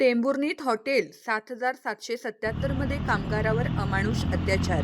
टेंभुर्णीत hotel सात हजार सातशे सत्याहत्तरमध्ये कामगारावर अमानुष अत्याचार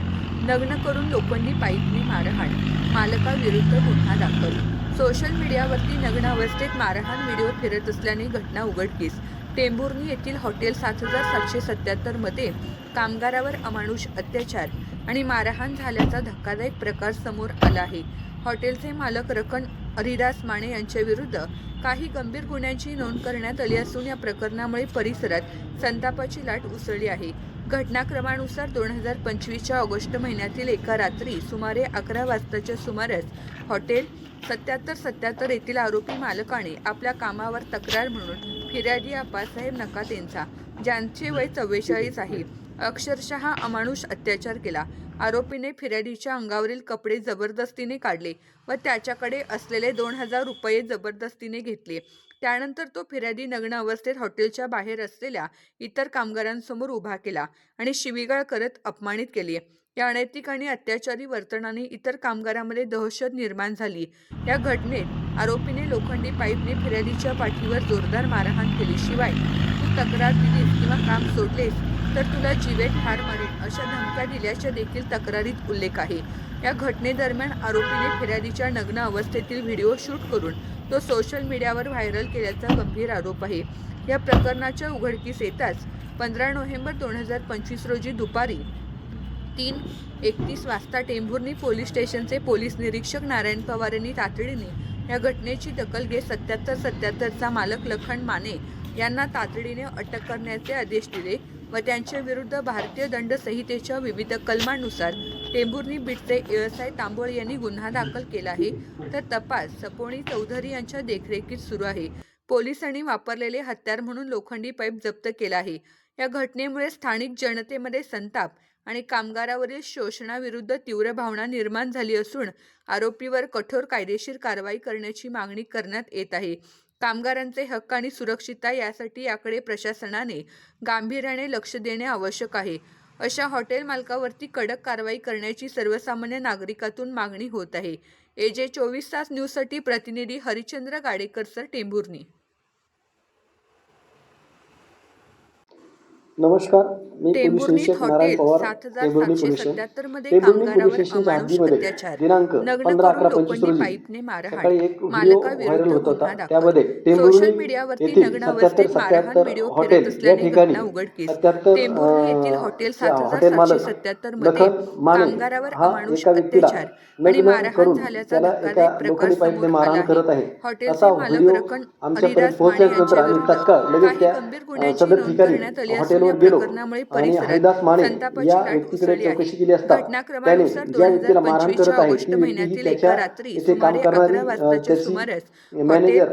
लग्न करून लोखंडी पाईपनी मारहाण मालकाविरुद्ध गुन्हा दाखल. सोशल मीडियावरती नग्न अवस्थेत मारहाण व्हिडिओ फिरत असल्याने घटना उघडकीस. टेंभुर्णी येथील हॉटेल सात हजार सातशे सत्याहत्तरमध्ये कामगारावर अमानुष अत्याचार आणि मारहाण झाल्याचा धक्कादायक प्रकार समोर आला आहे. हॉटेलचे मालक रकन हरिदास माने यांच्या विरुद्ध काही गंभीर गुन्ह्यांची नोंद करण्यात आली असून या प्रकरणामुळे परिसरात संतापाची लाट उसळली आहे. घटनाक्रमानुसार दोन हजार पंचवीसच्या ऑगस्ट महिन्यातील एका रात्री सुमारे अकरा वाजताच्या सुमारास हॉटेल सत्याहत्तर सत्याहत्तर येथील आरोपी मालकाने आपल्या कामावर तक्रार म्हणून फिर्यादी आप्पासाहेब नकात यांचा ज्यांचे वय चव्वेचाळीस आहे. अक्षरशः अमानुष अत्याचार केला. आरोपीने फिर्यादीच्या अंगावरील कपडे जबरदस्तीने काढले व त्याच्याकडे असलेले दोन हजार रुपये जबरदस्तीने घेतले. त्यानंतर तो फिर्यादी नग्न अवस्थेत हॉटेलच्या बाहेर असलेल्या इतर कामगारांसमोर उभा केला आणि शिवीगाळ करत अपमानित केली. या अनैतिक आणि अत्याचारी वर्तनाने इतर कामगारांमध्ये दहशत निर्माण झाली. या घटनेत आरोपीने लोखंडी पाईपने फिर्यादीच्या पाठीवर जोरदार मारहाण केली. शिवाय तू तक्रार दिलीस किंवा काम सोडलेस तर तुला जीवेत ठार मारेन अशा धमक्या दिल्याच्या देखील तक्रारीत उल्लेख आहे. या घटनेदरम्यान आरोपीने फिर्यादीच्या नग्न अवस्थेतील व्हिडिओ शूट करून तो सोशल मीडियावर व्हायरल केल्याचा गंभीर आरोप आहे. या प्रकरणाच्या उघडकीस येताच पंधरा नोव्हेंबर दोन हजार पंचवीस रोजी दुपारी तीन एकतीस वाजता टेंभुर्णी पोलीस स्टेशनचे पोलीस निरीक्षक नारायण पवार यांनी तातडीने या घटनेची दखल घेत सत्याहत्तर सत्याहत्तरचा मालक लखन माने यांना तातडीने अटक करण्याचे आदेश दिले. व त्यांच्या विरुद्ध भारतीय दंड संहितेच्या विविध कलमांनुसार टेंभुर्णी एस आय तांबोळ यांनी गुन्हा दाखल केला आहे. तर तपास सपोणी चौधरी यांच्या देखरेखीत सुरू आहे. पोलिसांनी वापरलेले हत्यार म्हणून लोखंडी पाईप जप्त केला आहे. या घटनेमुळे स्थानिक जनतेमध्ये संताप आणि कामगारावरील शोषणाविरुद्ध तीव्र भावना निर्माण झाली असून आरोपीवर कठोर कायदेशीर कारवाई करण्याची मागणी करण्यात येत आहे. कामगारांचे हक्क आणि सुरक्षितता यासाठी याकडे प्रशासनाने गांभीर्याने लक्ष देणे आवश्यक आहे. अशा हॉटेल मालकावरती कडक कारवाई करण्याची सर्वसामान्य नागरिकातून मागणी होत आहे. एजे चोवीस तास न्यूजसाठी प्रतिनिधी हरिचंद्र गाडेकर सर टेंभुर्णी. नमस्कार मी पोलीस निरीक्षक नारायण हॉटेल पवार सात हजार टेंभुर्णी पोलीस टेंभुर्णी पोलीस स्टेशनच्या हद्दीमध्ये दिनांक पंधरा अकरा पंचवीस रोजी सकाळी एक व्हिडिओ व्हायरल होत होता. त्यामध्ये टेंभुर्णी येथील सत्याहत्तर सत्याहत्तर हॉटेल या ठिकाणी सत्याहत्तर हॉटेल त्या सात हजार हॉटेल मालक लखन माने कामगारावर हा एका व्यक्तीला अत्याचार आणि लग्न मारहाण करून झाल्याचा त्याला एका लोखंडी पाईपने मारहाण करत आहे. असा व्हिडिओ आमच्यापर्यंत पोहोचल्यानंतर आम्ही तत्काळ लगेच त्या सदर ठिकाणी करण्यात आली असून हॉटेलवर या गेलो आणि हरिदास माने या व्यक्तीकडे चौकशी केली असता त्याने ज्या व्यक्तीला मारहाण करत आहे ती व्यक्ती त्याच्या इथे काम करणारी त्याची मॅनेजर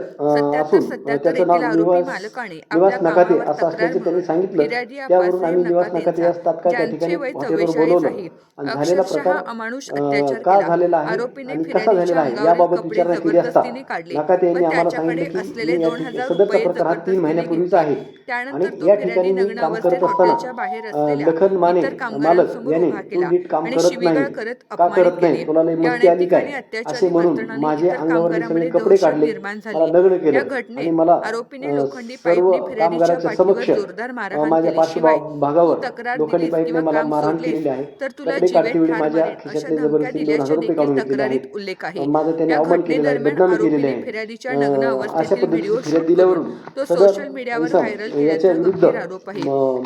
असून त्याचं नाव आरोपी निवास मालकाने निवास नकाते असं असल्याचे त्यांनी सांगितलं. त्यावरून आम्ही निवास नकाते यांचा तात्काळ त्या ठिकाणी हॉटेलवर बोलवलं. आणि झालेला प्रकार का झालेला आहे आरोपीने आणि कसा झालेला आहे? याबाबत विचारणा केली असता नकाते यांनी आम्हाला सांगितलं की या सदरचा प्रकार हा तीन महिन्यापूर्वीचा आहे. त्यानंतर आणि या ठिकाणी मी काम करत असताना लखन माने मालक याने तू नीट काम करत नाही का करत नाही? तुला या मस्ती आली काय? असे म्हणून माझे इतर अंगावरले सगळे कपडे काढले मला लग्न या केलं आणि मला आरोपीने अं, लोखंडी सर्व कामगाराच्या समक्ष माझ्या केली शिवाय पाठीभा- भागावर तू तक्रार लोखंडी पाईपने किंवा मला मारहाण केलेली आहे. तर तुला कपडे जीवेत काढतेवेळी ठार माझ्या खिशातले जबरदस्ती दोन हजार रुपये काढून घेतलेले तक्रारीत आहेत. उल्लेख आहे. अं, माझं त्याने अवमान केलेला आहे बदनामी केलेली आहे. अशा पद्धतीची फिर्याद दिल्यावरून सदर सोशल मीडियावर इसम व्हायरल याच्या विरुद्ध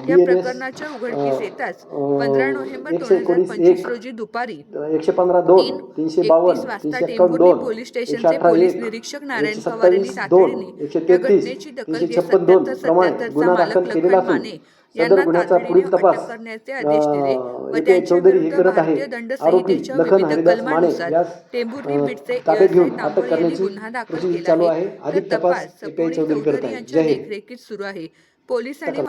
या प्रकरणाच्या उघडकीस येताच. पंधरा नोव्हेंबर दोन हजार पंचवीस रोजी दुपारी एकशे पंधरा दोन तीन तीनशे बावन्न वाजता टेंभुर्णी पोलीस स्टेशनचे पोलीस निरीक्षक नारायण पवार यांनी तातडीने या घटनेची दखल घेत सत्याहत्तर सत्याहत्तरचा मालक लखन माने यांना अटक करण्याचे आदेश दिले व त्यांच्या विरुद्ध भारतीय दंड संहितेच्या विविध कलमानुसार टेंभुर्णी बीटचे एएसआय तांबोळे गुन्हा दाखल केला आहे. तर तपास सपोणी चौधरी करत चौधरी आहे यांच्या देखरेखीत सुरू आहे. पोलिसांनी